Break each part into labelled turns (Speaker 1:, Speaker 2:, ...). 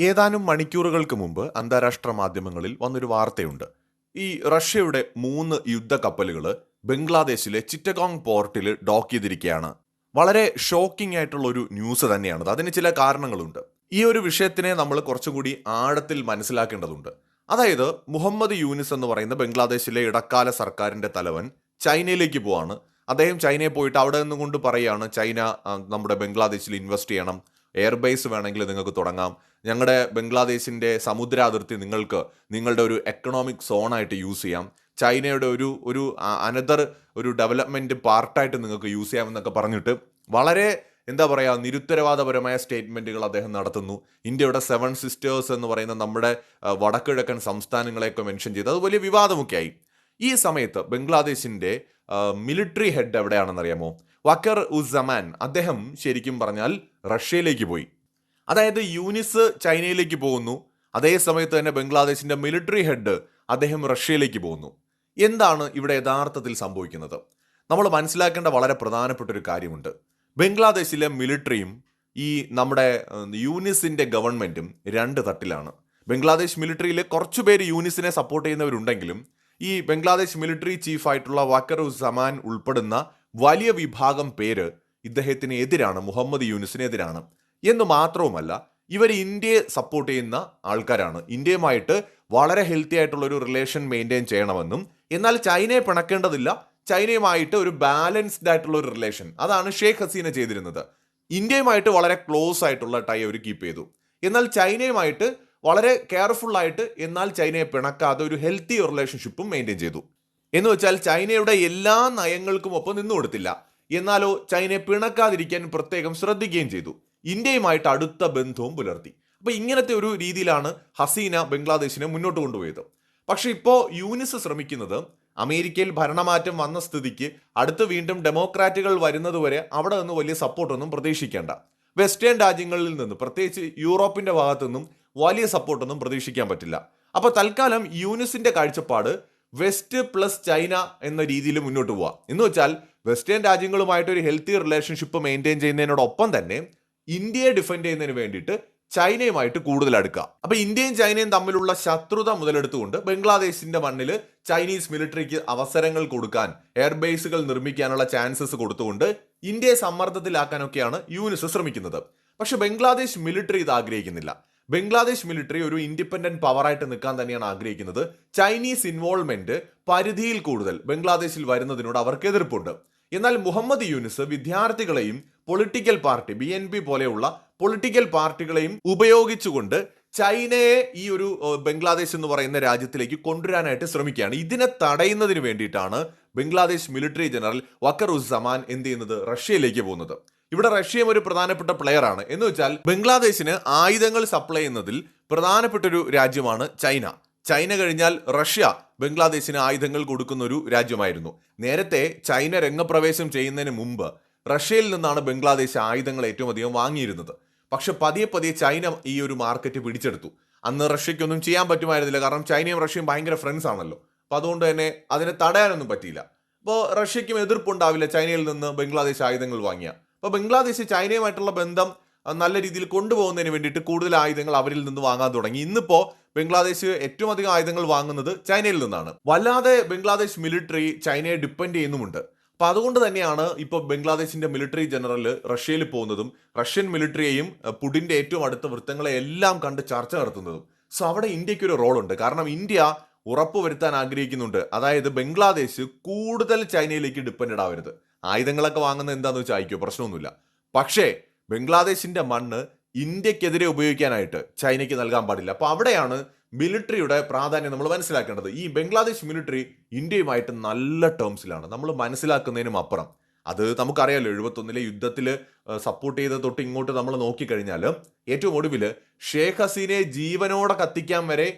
Speaker 1: ഏതാനും മണിക്കൂറുകൾക്ക് മുമ്പ് അന്താരാഷ്ട്ര മാധ്യമങ്ങളിൽ വന്നൊരു വാർത്തയുണ്ട്. ഈ റഷ്യയുടെ മൂന്ന് യുദ്ധ കപ്പലുകൾ ബംഗ്ലാദേശിലെ ചിറ്റഗോങ് പോർട്ടിൽ ഡോക്ക് ചെയ്തിരിക്കുകയാണ്. വളരെ ഷോക്കിംഗ് ആയിട്ടുള്ള ഒരു ന്യൂസ് തന്നെയാണത്. അതിന് ചില കാരണങ്ങളുണ്ട്. ഈ ഒരു വിഷയത്തിനെ നമ്മൾ കുറച്ചും കൂടി ആഴത്തിൽ മനസ്സിലാക്കേണ്ടതുണ്ട്. അതായത് മുഹമ്മദ് യൂനിസ് എന്ന് പറയുന്ന ബംഗ്ലാദേശിലെ ഇടക്കാല സർക്കാരിന്റെ തലവൻ ചൈനയിലേക്ക് പോവാണ്. അദ്ദേഹം ചൈനയിൽ പോയിട്ട് അവിടെ നിന്നും കൊണ്ട് പറയുകയാണ് ചൈന നമ്മുടെ ബംഗ്ലാദേശിൽ ഇൻവെസ്റ്റ് ചെയ്യണം. എയർബേസ് വേണമെങ്കിൽ നിങ്ങൾക്ക് തുടങ്ങാം. ഞങ്ങളുടെ ബംഗ്ലാദേശിന്റെ സമുദ്ര അതിർത്തി നിങ്ങൾക്ക് നിങ്ങളുടെ ഒരു എക്കണോമിക് സോണായിട്ട് യൂസ് ചെയ്യാം. ചൈനയുടെ ഒരു ഒരു അനദർ ഒരു ഡെവലപ്മെന്റ് പാർട്ടായിട്ട് നിങ്ങൾക്ക് യൂസ് ചെയ്യാം എന്നൊക്കെ പറഞ്ഞിട്ട് വളരെ എന്താ പറയുക നിരുത്തരവാദപരമായ സ്റ്റേറ്റ്മെന്റുകൾ അദ്ദേഹം നടത്തുന്നു. ഇന്ത്യയുടെ സെവൻ സിസ്റ്റേഴ്സ് എന്ന് പറയുന്ന നമ്മുടെ വടക്കിഴക്കൻ സംസ്ഥാനങ്ങളെയൊക്കെ മെൻഷൻ ചെയ്ത്. അത് വലിയ വിവാദമൊക്കെ ആയി ഈ സമയത്ത് ബംഗ്ലാദേശിന്റെ മിലിറ്ററി ഹെഡ് എവിടെയാണെന്ന് അറിയാമോ വക്കർ ഉസമാൻ അദ്ദേഹം ശരിക്കും പറഞ്ഞാൽ റഷ്യയിലേക്ക് പോയി. അതായത് യൂനിസ് ചൈനയിലേക്ക് പോകുന്നു. അതേ സമയത്ത് തന്നെ ബംഗ്ലാദേശിന്റെ മിലിറ്ററി ഹെഡ് അദ്ദേഹം റഷ്യയിലേക്ക് പോകുന്നു. എന്താണ് ഇവിടെ യഥാർത്ഥത്തിൽ സംഭവിക്കുന്നത്? നമ്മൾ മനസ്സിലാക്കേണ്ട വളരെ പ്രധാനപ്പെട്ട ഒരു കാര്യമുണ്ട്. ബംഗ്ലാദേശിലെ മിലിറ്ററിയും ഈ നമ്മുടെ യൂനിസിന്റെ ഗവൺമെന്റും രണ്ട് തട്ടിലാണ്. ബംഗ്ലാദേശ് മിലിറ്ററിയിൽ കുറച്ചുപേര് യൂനിസിനെ സപ്പോർട്ട് ചെയ്യുന്നവരുണ്ടെങ്കിലും ഈ ബംഗ്ലാദേശ് മിലിറ്ററി ചീഫ് ആയിട്ടുള്ള വക്കർ ഉസമാൻ ഉൾപ്പെടുന്ന വലിയ വിഭാഗം പേര് ഇദ്ദേഹത്തിന് എതിരാണ് മുഹമ്മദ് യൂനിസിനെതിരാണ്. എന്ന് മാത്രവുമല്ല ഇവർ ഇന്ത്യയെ സപ്പോർട്ട് ചെയ്യുന്ന ആൾക്കാരാണ്. ഇന്ത്യയുമായിട്ട് വളരെ ഹെൽത്തി ആയിട്ടുള്ള ഒരു റിലേഷൻ മെയിന്റെയിൻ ചെയ്യണമെന്നും എന്നാൽ ചൈനയെ പിണക്കേണ്ടതില്ല. ചൈനയുമായിട്ട് ഒരു ബാലൻസ്ഡ് ആയിട്ടുള്ള ഒരു റിലേഷൻ അതാണ് ഷെയ്ഖ് ഹസീന ചെയ്തിരുന്നത്. ഇന്ത്യയുമായിട്ട് വളരെ ക്ലോസ് ആയിട്ടുള്ള ടൈ അവർ കീപ്പ് ചെയ്തു. എന്നാൽ ചൈനയുമായിട്ട് വളരെ കെയർഫുൾ ആയിട്ട് എന്നാൽ ചൈനയെ പിണക്കാതെ ഒരു ഹെൽത്തി റിലേഷൻഷിപ്പും മെയിന്റെയിൻ ചെയ്തു. എന്ന് വെച്ചാൽ ചൈനയുടെ എല്ലാ നയങ്ങൾക്കും ഒപ്പം നിന്നു കൊടുത്തില്ല. എന്നാലോ ചൈനയെ പിണക്കാതിരിക്കാൻ പ്രത്യേകം ശ്രദ്ധിക്കുകയും ചെയ്തു. ഇന്ത്യയുമായിട്ട് അടുത്ത ബന്ധവും പുലർത്തി. അപ്പൊ ഇങ്ങനത്തെ ഒരു രീതിയിലാണ് ഹസീന ബംഗ്ലാദേശിനെ മുന്നോട്ട് കൊണ്ടുപോയത്. പക്ഷെ ഇപ്പോൾ യൂനിസ് ശ്രമിക്കുന്നത് അമേരിക്കയിൽ ഭരണമാറ്റം വന്ന സ്ഥിതിക്ക് അടുത്ത് വീണ്ടും ഡെമോക്രാറ്റുകൾ വരുന്നതുവരെ അവിടെ നിന്ന് വലിയ സപ്പോർട്ടൊന്നും പ്രതീക്ഷിക്കേണ്ട. വെസ്റ്റേൺ രാജ്യങ്ങളിൽ നിന്ന് പ്രത്യേകിച്ച് യൂറോപ്പിന്റെ ഭാഗത്തു നിന്നും വലിയ സപ്പോർട്ടൊന്നും പ്രതീക്ഷിക്കാൻ പറ്റില്ല. അപ്പൊ തൽക്കാലം യൂനിസിന്റെ കാഴ്ചപ്പാട് വെസ്റ്റ് പ്ലസ് ചൈന എന്ന രീതിയിൽ മുന്നോട്ട് പോവാം. എന്ന് വെച്ചാൽ വെസ്റ്റേൺ രാജ്യങ്ങളുമായിട്ട് ഒരു ഹെൽത്തി റിലേഷൻഷിപ്പ് മെയിന്റെയിൻ ചെയ്യുന്നതിനോടൊപ്പം തന്നെ ഇന്ത്യയെ ഡിഫെൻഡ് ചെയ്യുന്നതിന് വേണ്ടിയിട്ട് ചൈനയുമായിട്ട് കൂടുതൽ അടുക്കുക അപ്പൊ ഇന്ത്യയും ചൈനയും തമ്മിലുള്ള ശത്രുത മുതലെടുത്തുകൊണ്ട് ബംഗ്ലാദേശിന്റെ മണ്ണിൽ ചൈനീസ് മിലിറ്ററിക്ക് അവസരങ്ങൾ കൊടുക്കാൻ എയർബേസുകൾ നിർമ്മിക്കാനുള്ള ചാൻസസ് കൊടുത്തുകൊണ്ട് ഇന്ത്യയെ സമ്മർദ്ദത്തിലാക്കാനൊക്കെയാണ് യൂനിസ് ശ്രമിക്കുന്നത്. പക്ഷെ ബംഗ്ലാദേശ് മിലിറ്ററി ഇത് ആഗ്രഹിക്കുന്നില്ല. ബംഗ്ലാദേശ് മിലിറ്ററി ഒരു ഇൻഡിപെൻഡന്റ് പവറായിട്ട് നിൽക്കാൻ തന്നെയാണ് ആഗ്രഹിക്കുന്നത്. ചൈനീസ് ഇൻവോൾവ്മെന്റ് പരിധിയിൽ കൂടുതൽ ബംഗ്ലാദേശിൽ വരുന്നതിനോട് അവർക്ക് എതിർപ്പുണ്ട്. എന്നാൽ മുഹമ്മദ് യൂനിസ് വിദ്യാർത്ഥികളെയും political party B N P പോലെയുള്ള പൊളിറ്റിക്കൽ പാർട്ടികളെയും ഉപയോഗിച്ചുകൊണ്ട് ചൈനയെ ഈ ഒരു ബംഗ്ലാദേശ് എന്ന് പറയുന്ന രാജ്യത്തിലേക്ക് കൊണ്ടുവരാനായിട്ട് ശ്രമിക്കുകയാണ്. ഇതിനെ തടയുന്നതിന് വേണ്ടിയിട്ടാണ് ബംഗ്ലാദേശ് മിലിറ്ററി ജനറൽ വക്കർ ഉസ്സമാൻ എന്ത് ചെയ്യുന്നത്? റഷ്യയിലേക്ക് പോകുന്നത്. ഇവിടെ റഷ്യയും ഒരു പ്രധാനപ്പെട്ട പ്ലെയർ ആണ്. എന്ന് വെച്ചാൽ ബംഗ്ലാദേശിന് ആയുധങ്ങൾ സപ്ലൈ ചെയ്യുന്നതിൽ പ്രധാനപ്പെട്ട ഒരു രാജ്യമാണ് ചൈന. ചൈന കഴിഞ്ഞാൽ റഷ്യ ബംഗ്ലാദേശിന് ആയുധങ്ങൾ കൊടുക്കുന്ന ഒരു രാജ്യമായിരുന്നു. നേരത്തെ ചൈന രംഗപ്രവേശം ചെയ്യുന്നതിന് മുമ്പ് റഷ്യയിൽ നിന്നാണ് ബംഗ്ലാദേശ് ആയുധങ്ങൾ ഏറ്റവും അധികം വാങ്ങിയിരുന്നത്. പക്ഷെ പതിയെ പതിയെ ചൈന ഈ ഒരു മാർക്കറ്റ് പിടിച്ചെടുത്തു. അന്ന് റഷ്യക്കൊന്നും ചെയ്യാൻ പറ്റുമായിരുന്നില്ല. കാരണം ചൈനയും റഷ്യയും ഭയങ്കര ഫ്രണ്ട്സ് ആണല്ലോ. അപ്പോൾ അതുകൊണ്ട് തന്നെ അതിനെ തടയാനൊന്നും പറ്റിയില്ല. അപ്പോൾ റഷ്യക്കും എതിർപ്പുണ്ടാവില്ല ചൈനയിൽ നിന്ന് ബംഗ്ലാദേശ് ആയുധങ്ങൾ വാങ്ങിയ അപ്പോൾ ബംഗ്ലാദേശ് ചൈനയുമായിട്ടുള്ള ബന്ധം നല്ല രീതിയിൽ കൊണ്ടുപോകുന്നതിന് വേണ്ടിയിട്ട് കൂടുതൽ ആയുധങ്ങൾ അവരിൽ നിന്ന് വാങ്ങാൻ തുടങ്ങി. ഇന്നിപ്പോൾ ബംഗ്ലാദേശ് ഏറ്റവും അധികം ആയുധങ്ങൾ വാങ്ങുന്നത് ചൈനയിൽ നിന്നാണ്. വല്ലാതെ ബംഗ്ലാദേശ് മിലിറ്ററി ചൈനയെ ഡിപ്പെൻഡ് ചെയ്യുന്നുമുണ്ട്. അപ്പോൾ അതുകൊണ്ട് തന്നെയാണ് ഇപ്പോൾ ബംഗ്ലാദേശിന്റെ മിലിറ്ററി ജനറൽ റഷ്യയിൽ പോകുന്നതും റഷ്യൻ മിലിറ്ററിയെയും പുടിന്റെ ഏറ്റവും അടുത്ത വൃത്തങ്ങളെ എല്ലാം കണ്ട് ചർച്ച നടത്തുന്നതും. സോ അവിടെ ഇന്ത്യയ്ക്ക് ഒരു റോളുണ്ട്. കാരണം ഇന്ത്യ ഉറപ്പുവരുത്താൻ ആഗ്രഹിക്കുന്നുണ്ട്. അതായത് ബംഗ്ലാദേശ് കൂടുതൽ ചൈനയിലേക്ക് ഡിപ്പെൻഡ് ആവരുത്. ആയുധങ്ങളൊക്കെ വാങ്ങുന്നത് എന്താണെന്ന് വെച്ചാൽ അയക്കോ പ്രശ്നമൊന്നുമില്ല. പക്ഷേ ബംഗ്ലാദേശിന്റെ മണ്ണ് ഇന്ത്യക്കെതിരെ ഉപയോഗിക്കാനായിട്ട് ചൈനയ്ക്ക് നൽകാൻ പാടില്ല. അപ്പോൾ അവിടെയാണ് മിലിറ്ററിയുടെ പ്രാധാന്യം നമ്മൾ മനസ്സിലാക്കേണ്ടത്. ഈ ബംഗ്ലാദേശ് മിലിറ്ററി ഇന്ത്യയുമായിട്ട് നല്ല ടേംസിലാണ് നമ്മൾ മനസ്സിലാക്കുന്നതിനും അപ്പുറം. അത് നമുക്കറിയാലോ എഴുപത്തൊന്നിലെ യുദ്ധത്തിൽ സപ്പോർട്ട് ചെയ്ത തൊട്ട് ഇങ്ങോട്ട് നമ്മൾ നോക്കിക്കഴിഞ്ഞാൽ ഏറ്റവും ഒടുവിൽ ഷേഖ് ഹസീനയെ ജീവനോടെ കത്തിക്കാൻ വരെ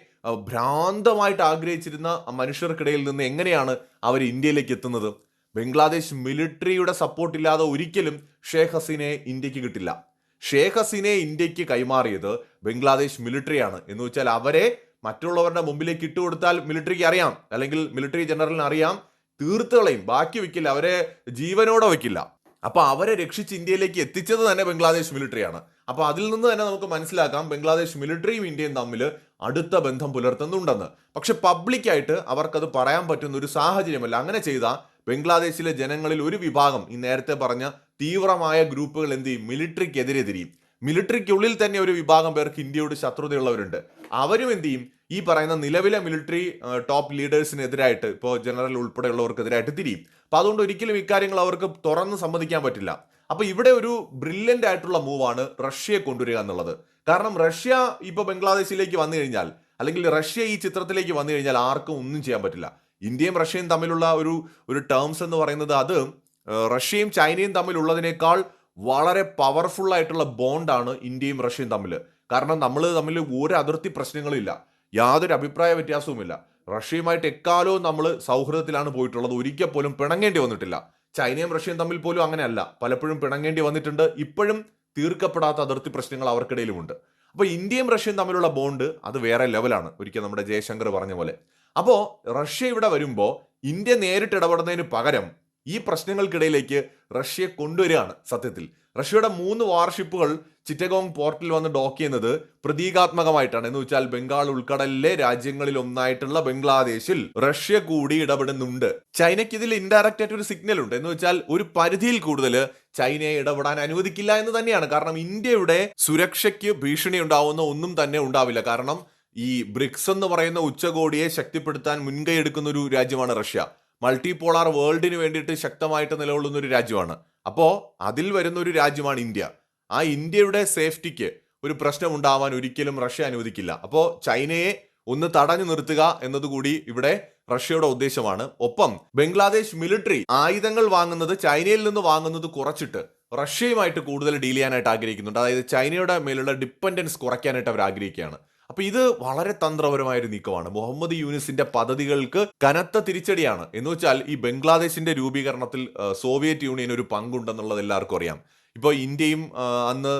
Speaker 1: ഭ്രാന്തമായിട്ട് ആഗ്രഹിച്ചിരുന്ന മനുഷ്യർക്കിടയിൽ നിന്ന് എങ്ങനെയാണ് അവർ ഇന്ത്യയിലേക്ക് എത്തുന്നത്? ബംഗ്ലാദേശ് മിലിറ്ററിയുടെ സപ്പോർട്ട് ഇല്ലാതെ ഒരിക്കലും ഷേഖ് ഹസീനയെ ഇന്ത്യയ്ക്ക് കിട്ടില്ല. ഷേഖ് ഹസീനയെ ഇന്ത്യയ്ക്ക് കൈമാറിയത് ബംഗ്ലാദേശ് മിലിറ്ററിയാണ് എന്ന് വെച്ചാൽ അവരെ മറ്റുള്ളവരുടെ മുമ്പിലേക്ക് ഇട്ടുകൊടുത്താൽ മിലിറ്ററിക്ക് അറിയാം. അല്ലെങ്കിൽ മിലിറ്ററി ജനറലിന് അറിയാം. തീർത്തുകളെയും. ബാക്കി വെക്കില്ല അവരെ ജീവനോടെ വെക്കില്ല അപ്പൊ അവരെ രക്ഷിച്ച് ഇന്ത്യയിലേക്ക് എത്തിച്ചത് തന്നെ ബംഗ്ലാദേശ് മിലിറ്ററിയാണ് അപ്പൊ അതിൽ നിന്ന് തന്നെ നമുക്ക് മനസ്സിലാക്കാം ബംഗ്ലാദേശ് മിലിറ്ററിയും ഇന്ത്യയും തമ്മിൽ അടുത്ത ബന്ധം പുലർത്തുന്നുണ്ടെന്ന്. പക്ഷെ പബ്ലിക്കായിട്ട് അവർക്കത് പറയാൻ പറ്റുന്ന ഒരു സാഹചര്യമല്ല. അങ്ങനെ ചെയ്താൽ ബംഗ്ലാദേശിലെ ജനങ്ങളിൽ ഒരു വിഭാഗം ഈ നേരത്തെ പറഞ്ഞ തീവ്രമായ ഗ്രൂപ്പുകൾ എന്ത് ചെയ്യും? മിലിറ്ററിക്കെതിരെ തിരിയും. മിലിറ്ററിക്കുള്ളിൽ തന്നെ ഒരു വിഭാഗം പേർക്ക് ഇന്ത്യയോട് ശത്രുതയുള്ളവരുണ്ട്. അവരും എന്ത് ചെയ്യും? ഈ പറയുന്ന നിലവിലെ മിലിറ്ററി ടോപ്പ് ലീഡേഴ്സിനെതിരായിട്ട് ഇപ്പോൾ ജനറൽ ഉൾപ്പെടെയുള്ളവർക്കെതിരായിട്ട് തിരിയും. അപ്പോൾ അതുകൊണ്ട് ഒരിക്കലും ഇക്കാര്യങ്ങൾ അവർക്ക് തുറന്ന് സമ്മതിക്കാൻ പറ്റില്ല. അപ്പോൾ ഇവിടെ ഒരു ബ്രില്യന്റ് ആയിട്ടുള്ള മൂവാണ് റഷ്യയെ കൊണ്ടുവരിക എന്നുള്ളത്. കാരണം റഷ്യ ഇപ്പൊ ബംഗ്ലാദേശിലേക്ക് വന്നു കഴിഞ്ഞാൽ അല്ലെങ്കിൽ റഷ്യ ഈ ചിത്രത്തിലേക്ക് വന്നു കഴിഞ്ഞാൽ ആർക്കും ഒന്നും ചെയ്യാൻ പറ്റില്ല. ഇന്ത്യയും റഷ്യയും തമ്മിലുള്ള ഒരു ഒരു ടേംസ് എന്ന് പറയുന്നത് അത് റഷ്യയും ചൈനയും തമ്മിലുള്ളതിനേക്കാൾ വളരെ പവർഫുൾ ആയിട്ടുള്ള ബോണ്ടാണ് ഇന്ത്യയും റഷ്യയും തമ്മിൽ കാരണം നമ്മൾ തമ്മിൽ ഒരു അതിർത്തി പ്രശ്നങ്ങളില്ല. യാതൊരു അഭിപ്രായ വ്യത്യാസവുമില്ല. റഷ്യയുമായിട്ട് എക്കാലവും നമ്മൾ സൗഹൃദത്തിലാണ് പോയിട്ടുള്ളത്. ഒരിക്കൽ പോലും പിണങ്ങേണ്ടി വന്നിട്ടില്ല. ചൈനയും റഷ്യയും തമ്മിൽ പോലും അങ്ങനെയല്ല. പലപ്പോഴും പിണങ്ങേണ്ടി വന്നിട്ടുണ്ട്. ഇപ്പോഴും തീർക്കപ്പെടാത്ത അതിർത്തി പ്രശ്നങ്ങൾ അവർക്കിടയിലുമുണ്ട്. അപ്പോൾ ഇന്ത്യയും റഷ്യയും തമ്മിലുള്ള ബോണ്ട് അത് വേറെ ലെവലാണ് ഒരിക്കൽ നമ്മുടെ ജയശങ്കർ പറഞ്ഞ പോലെ. അപ്പോൾ റഷ്യ ഇവിടെ വരുമ്പോൾ ഇന്ത്യ നേരിട്ട് ഇടപെടുന്നതിന് പകരം ഈ പ്രശ്നങ്ങൾക്കിടയിലേക്ക് റഷ്യയെ കൊണ്ടുവരികയാണ് സത്യത്തിൽ. റഷ്യയുടെ മൂന്ന് വാർഷിപ്പുകൾ ചിറ്റഗോങ് പോർട്ടിൽ വന്ന് ഡോക്ക് ചെയ്യുന്നത് പ്രതീകാത്മകമായിട്ടാണ്. എന്ന് വെച്ചാൽ ബംഗാൾ ഉൾക്കടലിലെ രാജ്യങ്ങളിൽ ഒന്നായിട്ടുള്ള ബംഗ്ലാദേശിൽ റഷ്യ കൂടി ഇടപെടുന്നുണ്ട്. ചൈനയ്ക്ക് ഇതിൽ ഇൻഡയറക്റ്റ് ആയിട്ട് ഒരു സിഗ്നൽ ഉണ്ട്. എന്ന് വെച്ചാൽ ഒരു പരിധിയിൽ കൂടുതൽ ചൈനയെ ഇടപെടാൻ അനുവദിക്കില്ല എന്ന് തന്നെയാണ്. കാരണം ഇന്ത്യയുടെ സുരക്ഷയ്ക്ക് ഭീഷണി ഉണ്ടാവുന്ന ഒന്നും തന്നെ ഉണ്ടാവില്ല. കാരണം ഈ ബ്രിക്സ് എന്ന് പറയുന്ന ഉച്ചകോടിയെ ശക്തിപ്പെടുത്താൻ മുൻകൈ എടുക്കുന്ന ഒരു രാജ്യമാണ് റഷ്യ. മൾട്ടിപോളാർ വേൾഡിന് വേണ്ടിയിട്ട് ശക്തമായിട്ട് നിലകൊള്ളുന്ന ഒരു രാജ്യമാണ്. അപ്പോൾ അതിൽ വരുന്ന ഒരു രാജ്യമാണ് ഇന്ത്യ. ആ ഇന്ത്യയുടെ സേഫ്റ്റിക്ക് ഒരു പ്രശ്നം ഉണ്ടാവാൻ ഒരിക്കലും റഷ്യ അനുവദിക്കില്ല. അപ്പോൾ ചൈനയെ ഒന്ന് തടഞ്ഞു നിർത്തുക എന്നതുകൂടി ഇവിടെ റഷ്യയുടെ ഉദ്ദേശമാണ്. ഒപ്പം ബംഗ്ലാദേശ് മിലിറ്ററി ആയുധങ്ങൾ വാങ്ങുന്നത് ചൈനയിൽ നിന്ന് വാങ്ങുന്നത് കുറച്ചിട്ട് റഷ്യയുമായിട്ട് കൂടുതൽ ഡീൽ ചെയ്യാനായിട്ട് ആഗ്രഹിക്കുന്നുണ്ട്. അതായത് ചൈനയുടെ മേലുള്ള ഡിപ്പെൻഡൻസ് കുറയ്ക്കാനായിട്ട് അവർ ആഗ്രഹിക്കുകയാണ്. അപ്പൊ ഇത് വളരെ തന്ത്രപരമായ ഒരു നീക്കമാണ്. മുഹമ്മദ് യൂനിസിന്റെ പദ്ധതികൾക്ക് കനത്ത തിരിച്ചടിയാണ്. എന്ന് വെച്ചാൽ ഈ ബംഗ്ലാദേശിന്റെ രൂപീകരണത്തിൽ സോവിയറ്റ് യൂണിയൻ ഒരു പങ്കുണ്ടെന്നുള്ളത് എല്ലാവർക്കും അറിയാം. ഇപ്പോൾ ഇന്ത്യയും അന്ന്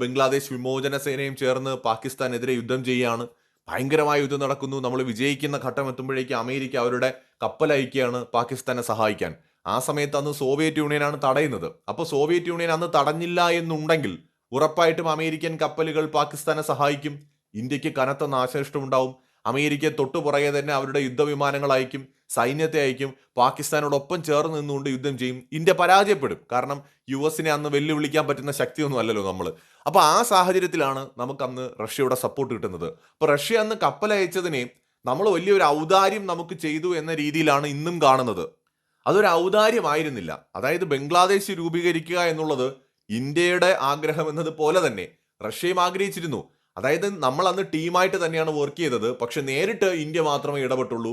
Speaker 1: ബംഗ്ലാദേശ് വിമോചന സേനയും ചേർന്ന് പാകിസ്ഥാനെതിരെ യുദ്ധം ചെയ്യുകയാണ്. ഭയങ്കരമായ യുദ്ധം നടക്കുന്നു. നമ്മൾ വിജയിക്കുന്ന ഘട്ടം എത്തുമ്പോഴേക്കും അമേരിക്ക അവരുടെ കപ്പൽ അയക്കുകയാണ് പാകിസ്ഥാനെ സഹായിക്കാൻ. ആ സമയത്ത് അന്ന് സോവിയറ്റ് യൂണിയനാണ് തടയുന്നത്. അപ്പോൾ സോവിയറ്റ് യൂണിയൻ അന്ന് തടഞ്ഞില്ല എന്നുണ്ടെങ്കിൽ ഉറപ്പായിട്ടും അമേരിക്കൻ കപ്പലുകൾ പാകിസ്ഥാനെ സഹായിക്കും. ഇന്ത്യയ്ക്ക് കനത്ത നാശനഷ്ടം ഉണ്ടാവും അമേരിക്ക തൊട്ടു പുറകെ തന്നെ അവരുടെ യുദ്ധവിമാനങ്ങൾ അയക്കും സൈന്യത്തെ അയക്കും പാകിസ്ഥാനോടൊപ്പം ചേർന്ന് നിന്നുകൊണ്ട് യുദ്ധം ചെയ്യും. ഇന്ത്യ പരാജയപ്പെടും. കാരണം യു എസിനെ അന്ന് വെല്ലുവിളിക്കാൻ പറ്റുന്ന ശക്തിയൊന്നും അല്ലല്ലോ നമ്മൾ അപ്പോൾ ആ സാഹചര്യത്തിലാണ് നമുക്ക് അന്ന് റഷ്യയുടെ സപ്പോർട്ട് കിട്ടുന്നത്. അപ്പോൾ റഷ്യ അന്ന് കപ്പലയച്ചതിനെ നമ്മൾ വലിയൊരു ഔദാര്യം നമുക്ക് ചെയ്തു എന്ന രീതിയിലാണ് ഇന്നും കാണുന്നത്. അതൊരു ഔദാര്യമായിരുന്നില്ല. അതായത് ബംഗ്ലാദേശ് രൂപീകരിക്കുക എന്നുള്ളത് ഇന്ത്യയുടെ ആഗ്രഹം എന്നതുപോലെ തന്നെ റഷ്യയും ആഗ്രഹിച്ചിരുന്നു. അതായത് നമ്മൾ അന്ന് ടീമായിട്ട് തന്നെയാണ് വർക്ക് ചെയ്തത്. പക്ഷെ നേരിട്ട് ഇന്ത്യ മാത്രമേ ഇടപെട്ടുള്ളൂ.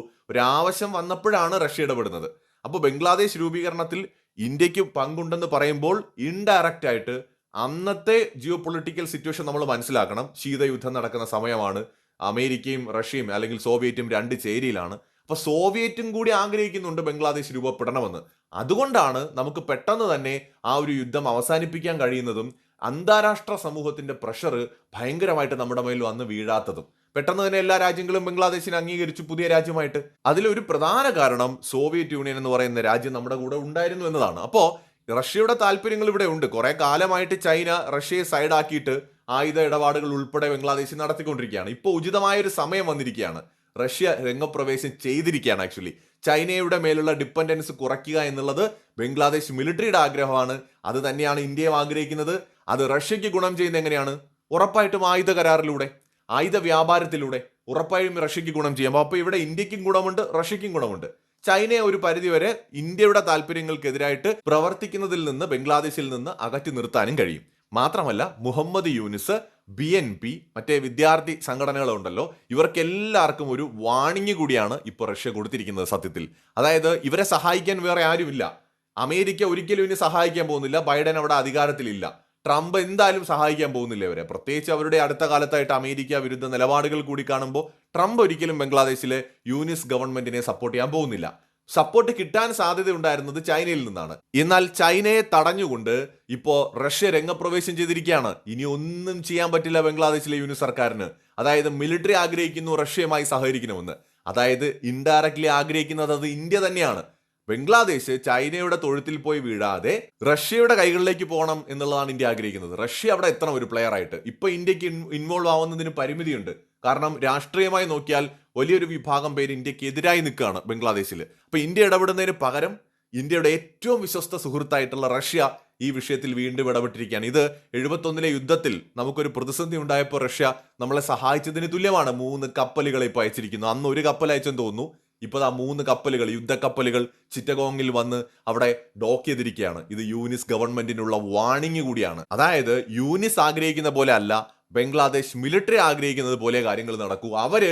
Speaker 1: ആവശ്യം വന്നപ്പോഴാണ് റഷ്യ ഇടപെടുന്നത്. അപ്പോൾ ബംഗ്ലാദേശ് രൂപീകരണത്തിൽ ഇന്ത്യയ്ക്ക് പങ്കുണ്ടെന്ന് പറയുമ്പോൾ ഇൻഡയറക്റ്റ് ആയിട്ട് അന്നത്തെ ജിയോ പൊളിറ്റിക്കൽ സിറ്റുവേഷൻ നമ്മൾ മനസ്സിലാക്കണം. ശീതയുദ്ധം നടക്കുന്ന സമയമാണ്. അമേരിക്കയും റഷ്യയും അല്ലെങ്കിൽ സോവിയറ്റും രണ്ട് ചേരിയിലാണ്. അപ്പോൾ സോവിയറ്റും കൂടി ആഗ്രഹിക്കുന്നുണ്ട് ബംഗ്ലാദേശ് രൂപപ്പെടണമെന്ന്. അതുകൊണ്ടാണ് നമുക്ക് പെട്ടെന്ന് തന്നെ ആ ഒരു യുദ്ധം അവസാനിപ്പിക്കാൻ കഴിയുന്നതും അന്താരാഷ്ട്ര സമൂഹത്തിന്റെ പ്രഷർ ഭയങ്കരമായിട്ട് നമ്മുടെ മേൽ വന്ന് വീഴാത്തതും. പെട്ടെന്ന് തന്നെ എല്ലാ രാജ്യങ്ങളും ബംഗ്ലാദേശിനെ അംഗീകരിച്ചു പുതിയ രാജ്യമായിട്ട്. അതിലൊരു പ്രധാന കാരണം സോവിയറ്റ് യൂണിയൻ എന്ന് പറയുന്ന രാജ്യം നമ്മുടെ കൂടെ ഉണ്ടായിരുന്നു എന്നതാണ്. അപ്പോൾ റഷ്യയുടെ താല്പര്യങ്ങൾ ഇവിടെ ഉണ്ട്. കുറെ കാലമായിട്ട് ചൈന റഷ്യയെ സൈഡാക്കിയിട്ട് ആയുധ ഇടപാടുകൾ ഉൾപ്പെടെ ബംഗ്ലാദേശിൽ നടത്തിക്കൊണ്ടിരിക്കുകയാണ്. ഇപ്പോൾ ഉചിതമായ ഒരു സമയം വന്നിരിക്കുകയാണ്. റഷ്യ രംഗപ്രവേശം ചെയ്തിരിക്കുകയാണ് ആക്ച്വലി ചൈനയുടെ മേലുള്ള ഡിപ്പെൻഡൻസ് കുറയ്ക്കുക എന്നുള്ളത് ബംഗ്ലാദേശ് മിലിറ്ററിയുടെ ആഗ്രഹമാണ്. അത് തന്നെയാണ് ഇന്ത്യയും ആഗ്രഹിക്കുന്നത്. അത് റഷ്യയ്ക്ക് ഗുണം ചെയ്യുന്നത് എങ്ങനെയാണ്? ഉറപ്പായിട്ടും ആയുധ കരാറിലൂടെ ആയുധ വ്യാപാരത്തിലൂടെ ഉറപ്പായും റഷ്യയ്ക്ക് ഗുണം ചെയ്യാം. അപ്പോൾ ഇവിടെ ഇന്ത്യക്കും ഗുണമുണ്ട് റഷ്യയ്ക്കും ഗുണമുണ്ട്. ചൈനയെ ഒരു പരിധിവരെ ഇന്ത്യയുടെ താല്പര്യങ്ങൾക്കെതിരായിട്ട് പ്രവർത്തിക്കുന്നതിൽ നിന്ന് ബംഗ്ലാദേശിൽ നിന്ന് അകറ്റി നിർത്താനും കഴിയും. മാത്രമല്ല Muhammad Yunus B N P മറ്റേ വിദ്യാർത്ഥി സംഘടനകളുണ്ടല്ലോ ഇവർക്കെല്ലാവർക്കും ഒരു വാണിംഗ് കൂടിയാണ് ഇപ്പോൾ റഷ്യ കൊടുത്തിരിക്കുന്നത് സത്യത്തിൽ. അതായത് ഇവരെ സഹായിക്കാൻ വേറെ ആരുമില്ല. അമേരിക്ക ഒരിക്കലും ഇനി സഹായിക്കാൻ പോകുന്നില്ല. ബൈഡൻ അവിടെ അധികാരത്തിലില്ല. ട്രംപ് എന്തായാലും സഹായിക്കാൻ പോകുന്നില്ല ഇവരെ. പ്രത്യേകിച്ച് അവരുടെ അടുത്ത കാലത്തായിട്ട് അമേരിക്ക വിരുദ്ധ നിലപാടുകൾ കൂടി കാണുമ്പോൾ ട്രംപ് ഒരിക്കലും ബംഗ്ലാദേശിലെ യൂനിസ് ഗവൺമെന്റിനെ സപ്പോർട്ട് ചെയ്യാൻ പോകുന്നില്ല. സപ്പോർട്ട് കിട്ടാൻ സാധ്യതയുണ്ടായിരുന്നത് ചൈനയിൽ നിന്നാണ്. എന്നാൽ ചൈനയെ തടഞ്ഞുകൊണ്ട് ഇപ്പോ റഷ്യ രംഗപ്രവേശം ചെയ്തിരിക്കുകയാണ്. ഇനി ഒന്നും ചെയ്യാൻ പറ്റില്ല ബംഗ്ലാദേശിലെ യൂനിസ് സർക്കാരിന്. അതായത് മിലിറ്ററി ആഗ്രഹിക്കുന്നു റഷ്യയുമായി സഹകരിക്കണമെന്ന്. അതായത് ഇൻഡയറക്ട്ലി ആഗ്രഹിക്കുന്നത് അത് ഇന്ത്യ തന്നെയാണ്. ബംഗ്ലാദേശ് ചൈനയുടെ തൊഴുത്തിൽ പോയി വീഴാതെ റഷ്യയുടെ കൈകളിലേക്ക് പോകണം എന്നുള്ളതാണ് ഇന്ത്യ ആഗ്രഹിക്കുന്നത്. റഷ്യ അവിടെ എത്തണം ഒരു പ്ലെയർ ആയിട്ട്. ഇപ്പൊ ഇന്ത്യയ്ക്ക് ഇൻവോൾവ് ആവുന്നതിന് പരിമിതിയുണ്ട്. കാരണം രാഷ്ട്രീയമായി നോക്കിയാൽ വലിയൊരു വിഭാഗം പേര് ഇന്ത്യയ്ക്ക് എതിരായി നിൽക്കുകയാണ് ബംഗ്ലാദേശിൽ അപ്പൊ ഇന്ത്യ ഇടപെടുന്നതിന് പകരം ഇന്ത്യയുടെ ഏറ്റവും വിശ്വസ്ത സുഹൃത്തായിട്ടുള്ള റഷ്യ ഈ വിഷയത്തിൽ വീണ്ടും ഇടപെട്ടിരിക്കുകയാണ്. ഇത് എഴുപത്തൊന്നിലെ യുദ്ധത്തിൽ നമുക്കൊരു പ്രതിസന്ധി ഉണ്ടായപ്പോൾ റഷ്യ നമ്മളെ സഹായിച്ചതിന് തുല്യമാണ്. മൂന്ന് കപ്പലുകളെ ഇപ്പോൾ അയച്ചിരിക്കുന്നു. അന്ന് ഒരു കപ്പൽ അയച്ചെന്ന് തോന്നുന്നു. ഇപ്പോൾ ആ മൂന്ന് കപ്പലുകൾ യുദ്ധക്കപ്പലുകൾ ചിറ്റഗോങ്ങിൽ വന്ന് അവിടെ ഡോക്ക് ചെയ്തിരിക്കുകയാണ്. ഇത് യൂനിസ് ഗവൺമെന്റിനുള്ള വാണിംഗ് കൂടിയാണ്. അതായത് യൂനിസ് ആഗ്രഹിക്കുന്ന പോലെ അല്ല ബംഗ്ലാദേശ് മിലിറ്ററി ആഗ്രഹിക്കുന്നത് പോലെ കാര്യങ്ങൾ നടക്കൂ. അവർ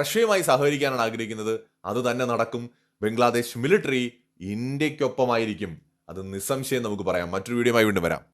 Speaker 1: റഷ്യയുമായി സഹകരിക്കാനാണ് ആഗ്രഹിക്കുന്നത്. അത് തന്നെ നടക്കും. ബംഗ്ലാദേശ് മിലിറ്ററി ഇന്ത്യക്കൊപ്പമായിരിക്കും. അത് നിസ്സംശയം നമുക്ക് പറയാം. മറ്റൊരു വീഡിയോയുമായി വീണ്ടും വരാം.